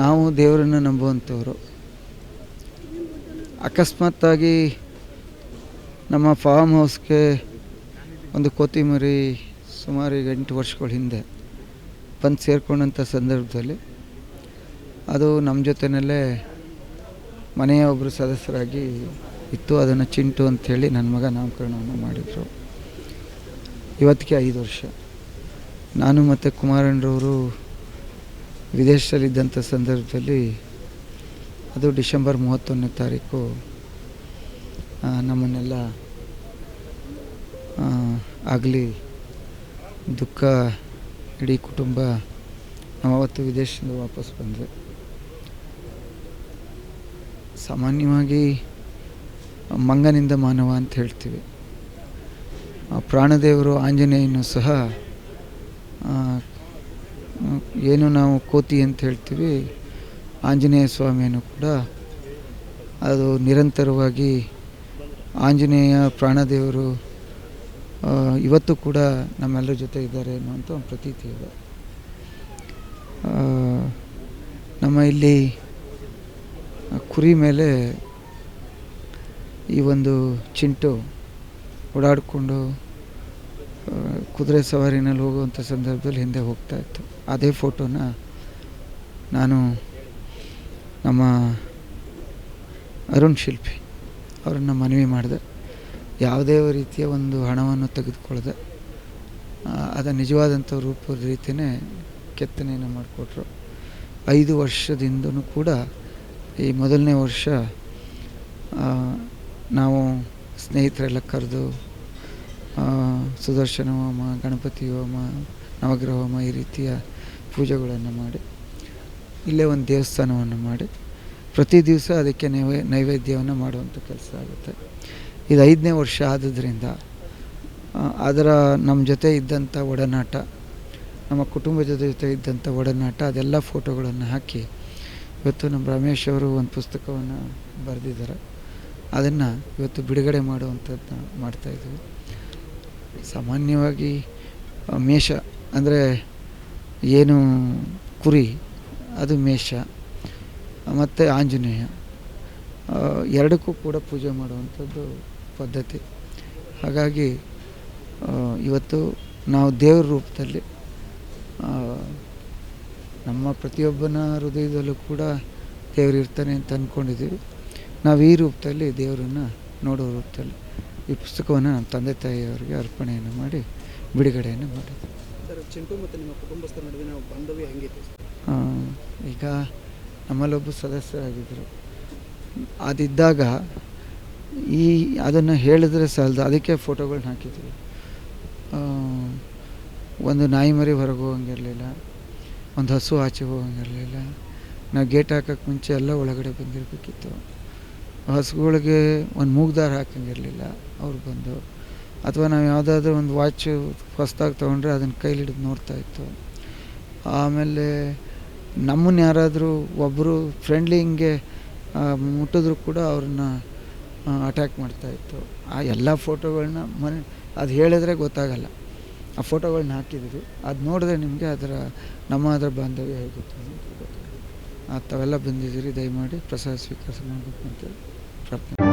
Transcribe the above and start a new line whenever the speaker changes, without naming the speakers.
ನಾವು ದೇವರನ್ನು ನಂಬುವಂಥವ್ರು. ಅಕಸ್ಮಾತ್ತಾಗಿ ನಮ್ಮ ಫಾರ್ಮ್ ಹೌಸ್ಗೆ ಒಂದು ಕೋತಿಮರಿ ಸುಮಾರು ಎಂಟು ವರ್ಷಗಳ ಹಿಂದೆ ಬಂದು ಸೇರಿಕೊಂಡಂಥ ಸಂದರ್ಭದಲ್ಲಿ ಅದು ನಮ್ಮ ಜೊತೆಯಲ್ಲೇ ಮನೆಯ ಒಬ್ಬರು ಸದಸ್ಯರಾಗಿ ಇತ್ತು, ಅದನ್ನು ಚಿಂಟು ಅಂಥೇಳಿ ನನ್ನ ಮಗ ನಾಮಕರಣವನ್ನು ಮಾಡಿದರು. ಇವತ್ತಿಗೆ ಐದು ವರ್ಷ. ನಾನು ಮತ್ತು ಕುಮಾರಣ್ಣರವರು ವಿದೇಶದಲ್ಲಿದ್ದಂಥ ಸಂದರ್ಭದಲ್ಲಿ ಅದು ಡಿಸೆಂಬರ್ ಮೂವತ್ತೊಂದನೇ ತಾರೀಕು ನಮ್ಮನ್ನೆಲ್ಲ ಆಗಲಿ, ದುಃಖ ಇಡೀ ಕುಟುಂಬ ನಾವು ಅವತ್ತು ವಿದೇಶದಿಂದ ವಾಪಸ್ ಬಂದರೆ ಸಾಮಾನ್ಯವಾಗಿ ಮಂಗನಿಂದ ಮಾನವ ಅಂತ ಹೇಳ್ತೀವಿ. ಪ್ರಾಣದೇವರು ಆಂಜನೇಯನು ಸಹ ಏನು ನಾವು ಕೋತಿ ಅಂತ ಹೇಳ್ತೀವಿ, ಆಂಜನೇಯ ಸ್ವಾಮಿಯನ್ನು ಕೂಡ ಅದು ನಿರಂತರವಾಗಿ ಆಂಜನೇಯ ಪ್ರಾಣದೇವರು ಇವತ್ತು ಕೂಡ ನಮ್ಮೆಲ್ಲರ ಜೊತೆ ಇದ್ದಾರೆ ಅನ್ನುವಂಥ ಒಂದು ಪ್ರತೀತಿ ಇದೆ. ನಮ್ಮ ಇಲ್ಲಿ ಕುರಿ ಮೇಲೆ ಈ ಒಂದು ಚಿಂಟು ಓಡಾಡಿಕೊಂಡು ಕುದುರೆ ಸವಾರಿನಲ್ಲಿ ಹೋಗುವಂಥ ಸಂದರ್ಭದಲ್ಲಿ ಹಿಂದೆ ಹೋಗ್ತಾ ಇತ್ತು. ಅದೇ ಫೋಟೋನ ನಾನು ನಮ್ಮ ಅರುಣ್ ಶಿಲ್ಪಿ ಅವರನ್ನು ಮನವಿ ಮಾಡಿದೆ. ಯಾವುದೇ ರೀತಿಯ ಒಂದು ಹಣವನ್ನು ತೆಗೆದುಕೊಳ್ಳದೆ ಅದು ನಿಜವಾದಂಥ ರೂಪದ ರೀತಿಯೇ ಕೆತ್ತನೆಯನ್ನು ಮಾಡಿಕೊಟ್ರು. ಐದು ವರ್ಷದಿಂದನೂ ಕೂಡ ಈ ಮೊದಲನೇ ವರ್ಷ ನಾವು ಸ್ನೇಹಿತರೆಲ್ಲ ಕರೆದು ಸುದರ್ಶನ ಹೋಮ, ಗಣಪತಿ ಹೋಮ, ನವಗ್ರಹ ಹೋಮ ಈ ರೀತಿಯ ಪೂಜೆಗಳನ್ನು ಮಾಡಿ, ಇಲ್ಲೇ ಒಂದು ದೇವಸ್ಥಾನವನ್ನು ಮಾಡಿ, ಪ್ರತಿ ದಿವಸ ಅದಕ್ಕೆ ನೈವೇ, ನೈವೇದ್ಯವನ್ನು ಮಾಡುವಂಥ ಕೆಲಸ ಆಗುತ್ತೆ. ಇದು ಐದನೇ ವರ್ಷ ಆದದ್ರಿಂದ ಅದರ ನಮ್ಮ ಜೊತೆ ಇದ್ದಂಥ ಒಡನಾಟ, ನಮ್ಮ ಕುಟುಂಬದ ಜೊತೆ ಇದ್ದಂಥ ಒಡನಾಟ, ಅದೆಲ್ಲ ಫೋಟೋಗಳನ್ನು ಹಾಕಿ, ಇವತ್ತು ನಮ್ಮ ರಮೇಶ್ ಅವರು ಒಂದು ಪುಸ್ತಕವನ್ನು ಬರೆದಿದ್ದಾರೆ. ಅದನ್ನು ಇವತ್ತು ಬಿಡುಗಡೆ ಮಾಡುವಂಥದ್ದನ್ನ ಮಾಡ್ತಾಯಿದ್ದೀವಿ ಸಾಮಾನ್ಯವಾಗಿ ಮೇಷ, ಅಂದರೆ ಏನು ಕುರಿ, ಅದು ಮೇಷ, ಮತ್ತು ಆಂಜನೇಯ. ಎರಡಕ್ಕೂ ಕೂಡ ಪೂಜೆ ಮಾಡುವಂಥದ್ದು ಪದ್ಧತಿ. ಹಾಗಾಗಿ ಇವತ್ತು ನಾವು ದೇವ್ರ ರೂಪದಲ್ಲಿ ನಮ್ಮ ಪ್ರತಿಯೊಬ್ಬನ ಹೃದಯದಲ್ಲೂ ಕೂಡ ದೇವರು ಇರ್ತಾನೆ ಅಂತ ಅಂದ್ಕೊಂಡಿದ್ದೀವಿ ನಾವು ಈ ರೂಪದಲ್ಲಿ ದೇವರನ್ನು ನೋಡೋ ರೂಪದಲ್ಲಿ ಈ ಪುಸ್ತಕವನ್ನು ನಮ್ಮ ತಂದೆ ತಾಯಿಯವರಿಗೆ ಅರ್ಪಣೆಯನ್ನು ಮಾಡಿ, ಬಿಡುಗಡೆಯನ್ನು ಮಾಡಿದ್ವಿ.
ಸರ್ ಚಿಂಟು ಮತ್ತು ನಿಮ್ಮ ಕುಟುಂಬಸ್ಥರ ನಡುವಿನ ಬಾಂಧವ್ಯ ಹೆಂಗಿತ್ತು?
ಈಗ ನಮ್ಮಲ್ಲೊಬ್ಬ ಸದಸ್ಯರಾಗಿದ್ದರು. ಅದಿದ್ದಾಗ ಈ ಅದನ್ನು ಹೇಳಿದ್ರೆ ಸಾಲದು, ಅದಕ್ಕೆ ಫೋಟೋಗಳನ್ನ ಹಾಕಿದ್ವಿ ಒಂದು ನಾಯಿ ಮರಿ ಹೊರಗೆ ಹೋಗಂಗಿರಲಿಲ್ಲ, ಒಂದು ಹಸು ಆಚೆ ಹೋಗಂಗಿರಲಿಲ್ಲ. ನಾವು ಗೇಟ್ ಹಾಕೋಕ್ಕೆ ಮುಂಚೆ ಎಲ್ಲ ಒಳಗಡೆ ಬಂದಿರಬೇಕಿತ್ತು. ಹಸುಗಳಿಗೆ ಒಂದು ಮೂಗ್ದಾರ ಹಾಕಂಗಿರಲಿಲ್ಲ, ಅವ್ರು ಬಂದು. ಅಥವಾ ನಾವು ಯಾವುದಾದ್ರೂ ಒಂದು ವಾಚ್ ಹೊಸ್ದಾಗಿ ತೊಗೊಂಡ್ರೆ ಅದನ್ನು ಕೈಲಿ ಹಿಡಿದು ನೋಡ್ತಾ ಇತ್ತು. ಆಮೇಲೆ ನಮ್ಮನ್ನು ಯಾರಾದರೂ ಒಬ್ಬರು ಫ್ರೆಂಡ್ಲಿ ಹಿಂಗೆ ಮುಟ್ಟಿದ್ರು ಕೂಡ ಅವ್ರನ್ನ ಅಟ್ಯಾಕ್ ಮಾಡ್ತಾಯಿತ್ತು ಆ ಎಲ್ಲ ಫೋಟೋಗಳನ್ನ ಮನೆ ಅದು ಹೇಳಿದ್ರೆ ಗೊತ್ತಾಗಲ್ಲ. ಆ ಫೋಟೋಗಳನ್ನ ಹಾಕಿದ್ವಿ. ಅದು ನೋಡಿದ್ರೆ ನಿಮಗೆ ಅದರ ನಮ್ಮ ಅದರ ಬಾಂಧವ್ಯ ಗೊತ್ತಾಗುತ್ತೆ. ಆ, ತಾವೆಲ್ಲ ಬಂದಿದ್ದೀರಿ ದಯಮಾಡಿ ಪ್ರಸಾದ ಸ್ವೀಕರಿಸ ಮಾಡಬೇಕು ಅಂತೇಳಿ ಪ್ರಾರ್ಥನೆ